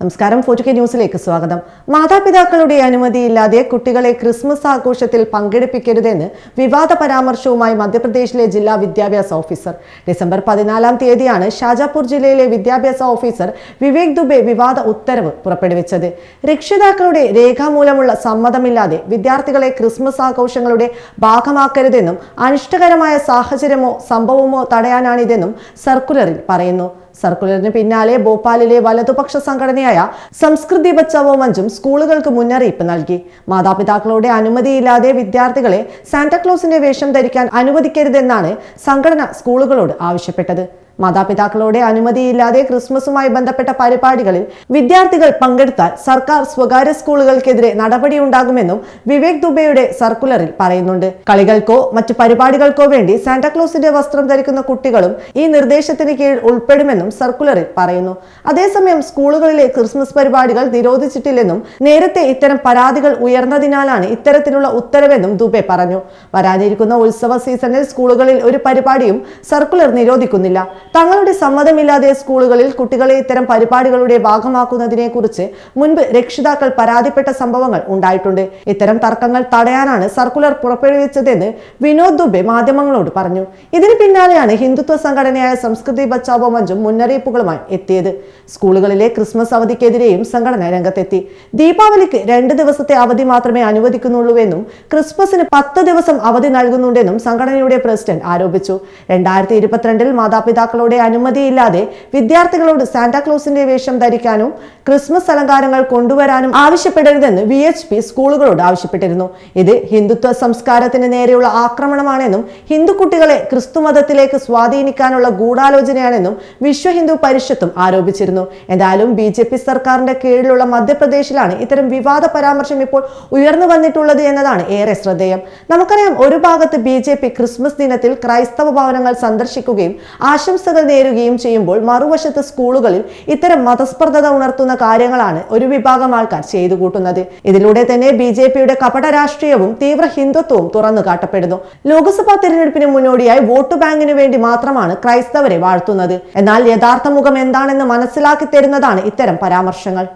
നമസ്കാരം. Four K ന്യൂസിലേക്ക് സ്വാഗതം. മാതാപിതാക്കളുടെ അനുമതിയില്ലാതെ കുട്ടികളെ ക്രിസ്മസ് ആഘോഷത്തിൽ പങ്കെടുപ്പിക്കരുതെന്ന് വിവാദ പരാമർശവുമായി മധ്യപ്രദേശിലെ ജില്ലാ വിദ്യാഭ്യാസ ഓഫീസർ. ഡിസംബർ പതിനാലാം തീയതിയാണ് ഷാജാപൂർ ജില്ലയിലെ വിദ്യാഭ്യാസ ഓഫീസർ വിവേക് ദുബെ വിവാദ ഉത്തരവ് പുറപ്പെടുവിച്ചത്. രക്ഷിതാക്കളുടെ രേഖാമൂലമുള്ള സമ്മതമില്ലാതെ വിദ്യാർത്ഥികളെ ക്രിസ്മസ് ആഘോഷങ്ങളുടെ ഭാഗമാക്കരുതെന്നും അനിഷ്ടകരമായ സാഹചര്യമോ സംഭവമോ തടയാനാണിതെന്നും സർക്കുലറിൽ പറയുന്നു. സർക്കുലറിന് പിന്നാലെ ഭോപ്പാലിലെ വലതുപക്ഷ സംഘടനയായ സംസ്കൃതി ബച്ചാവോ മഞ്ചും സ്കൂളുകൾക്ക് മുന്നറിയിപ്പ് നൽകി. മാതാപിതാക്കളുടെ അനുമതിയില്ലാതെ വിദ്യാർത്ഥികളെ സാന്റാക്ലോസിന്റെ വേഷം ധരിക്കാൻ അനുവദിക്കരുതെന്നാണ് സംഘടന സ്കൂളുകളോട് ആവശ്യപ്പെട്ടത്. മാതാപിതാക്കളുടെ അനുമതിയില്ലാതെ ക്രിസ്മസുമായി ബന്ധപ്പെട്ട പരിപാടികളിൽ വിദ്യാർത്ഥികൾ പങ്കെടുത്താൽ സർക്കാർ സ്വകാര്യ സ്കൂളുകൾക്കെതിരെ നടപടിയുണ്ടാകുമെന്നും വിവേക് ദുബെയുടെ സർക്കുലറിൽ പറയുന്നുണ്ട്. കളികൾക്കോ മറ്റു പരിപാടികൾക്കോ വേണ്ടി സാന്റാക്ലോസിന്റെ വസ്ത്രം ധരിക്കുന്ന കുട്ടികളും ഈ നിർദ്ദേശത്തിന് കീഴിൽ ഉൾപ്പെടുമെന്നും സർക്കുലറിൽ പറയുന്നു. അതേസമയം സ്കൂളുകളിലെ ക്രിസ്മസ് പരിപാടികൾ നിരോധിച്ചിട്ടില്ലെന്നും നേരത്തെ ഇത്തരം പരാതികൾ ഉയർന്നതിനാലാണ് ഇത്തരത്തിലുള്ള ഉത്തരവെന്നും ദുബെ പറഞ്ഞു. വരാനിരിക്കുന്ന ഉത്സവ സീസണിൽ സ്കൂളുകളിൽ ഒരു പരിപാടിയും സർക്കുലർ നിരോധിക്കുന്നില്ല. തങ്ങളുടെ സമ്മതമില്ലാതെ സ്കൂളുകളിൽ കുട്ടികളെ ഇത്തരം പരിപാടികളുടെ ഭാഗമാക്കുന്നതിനെ കുറിച്ച് മുൻപ് രക്ഷിതാക്കൾ പരാതിപ്പെട്ട സംഭവങ്ങൾ ഉണ്ടായിട്ടുണ്ട്. ഇത്തരം തർക്കങ്ങൾ തടയാനാണ് സർക്കുലർ പുറപ്പെടുവിച്ചതെന്ന് വിനോദ് ദുബെ മാധ്യമങ്ങളോട് പറഞ്ഞു. ഇതിന് പിന്നാലെയാണ് ഹിന്ദുത്വ സംഘടനയായ സംസ്കൃതി ബച്ചാവോ മഞ്ചും മുന്നറിയിപ്പുകളുമായി എത്തിയത്. സ്കൂളുകളിലെ ക്രിസ്മസ് അവധിക്കെതിരെയും സംഘടന രംഗത്തെത്തി. ദീപാവലിക്ക് രണ്ട് ദിവസത്തെ അവധി മാത്രമേ അനുവദിക്കുന്നുള്ളൂവെന്നും ക്രിസ്മസിന് പത്ത് ദിവസം അവധി നൽകുന്നുണ്ടെന്നും സംഘടനയുടെ പ്രസിഡന്റ് ആരോപിച്ചു. രണ്ടായിരത്തി ഇരുപത്തിരണ്ടിൽ മാതാപിതാക്കളോടെ അനുമതിയില്ലാതെ വിദ്യാർത്ഥികളോട് സാന്റാക്ലോസിന്റെ വേഷം ധരിക്കാനും ക്രിസ്മസ് അലങ്കാരങ്ങൾ കൊണ്ടുവരാനും ആവശ്യപ്പെടരുതെന്ന് വി എച്ച് പി സ്കൂളുകളോട് ആവശ്യപ്പെട്ടിരുന്നു. ഇത് ഹിന്ദുത്വ സംസ്കാരത്തിന് നേരെയുള്ള ആക്രമണമാണെന്നും ഹിന്ദു കുട്ടികളെ ക്രിസ്തുമതത്തിലേക്ക് സ്വാധീനിക്കാനുള്ള ഗൂഢാലോചനയാണെന്നും വിശ്വ ഹിന്ദു പരിഷത്തും ആരോപിച്ചിരുന്നു. എന്തായാലും ബി ജെ പി സർക്കാരിന്റെ കീഴിലുള്ള മധ്യപ്രദേശിലാണ് ഇത്തരം വിവാദ പരാമർശം ഇപ്പോൾ ഉയർന്നു വന്നിട്ടുള്ളത് എന്നതാണ് ഏറെ ശ്രദ്ധേയം. നമുക്കറിയാം ഒരു ഭാഗത്ത് ബി ക്രിസ്മസ് ദിനത്തിൽ ക്രൈസ്തവ ഭവനങ്ങൾ സന്ദർശിക്കുകയും ആശംസകൾ നേരുകയും ചെയ്യുമ്പോൾ മറുവശത്ത് സ്കൂളുകളിൽ ഇത്തരം മതസ്പർദ്ധത ഉണർത്തുന്ന കാര്യങ്ങളാണ് ഒരു വിഭാഗം ആൾക്കാർ ചെയ്തു കൂട്ടുന്നത്. ഇതിലൂടെ തന്നെ ബി ജെ പിയുടെ കപട രാഷ്ട്രീയവും തീവ്ര ഹിന്ദുത്വവും തുറന്നു കാട്ടപ്പെടുന്നു. ലോക്സഭാ തെരഞ്ഞെടുപ്പിന് മുന്നോടിയായി വോട്ട് ബാങ്കിന് വേണ്ടി മാത്രമാണ് ക്രൈസ്തവരെ വാഴ്ത്തുന്നത്. എന്നാൽ യഥാർത്ഥ മുഖം എന്താണെന്ന് മനസ്സിലാക്കി തരുന്നതാണ് ഇത്തരം പരാമർശങ്ങൾ.